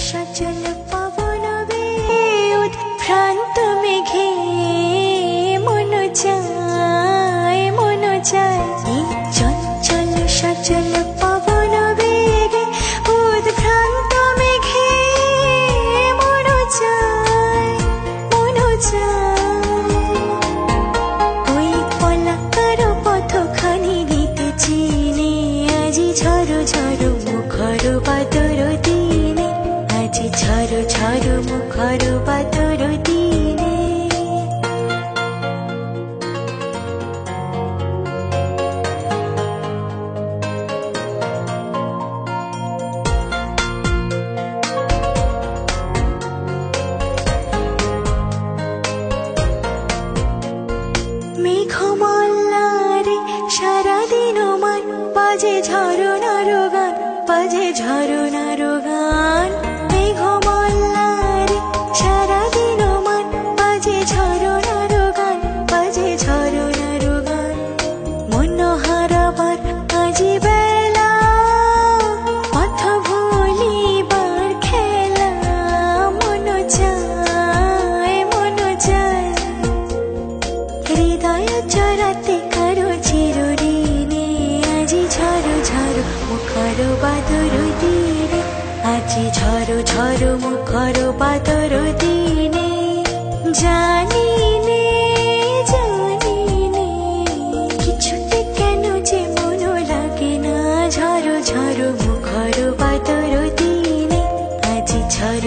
saja ঝড় মুখর পাতর দিনে সারাদিন মান বাজে ঝরনার গান বাজে ঝরনার গান হৃদয় চরাতে কারও চিরঋণে আজি ঝড় ঝড় মুখর বাদর দিনে। আজি ঝড় ঝড় মুখর বাদর দিনে। জানি নে জানি নে, কিছুতে কেন যে মন লাগে না। ঝড় ঝড় মুখর বাদর দিনে। আজি ঝড়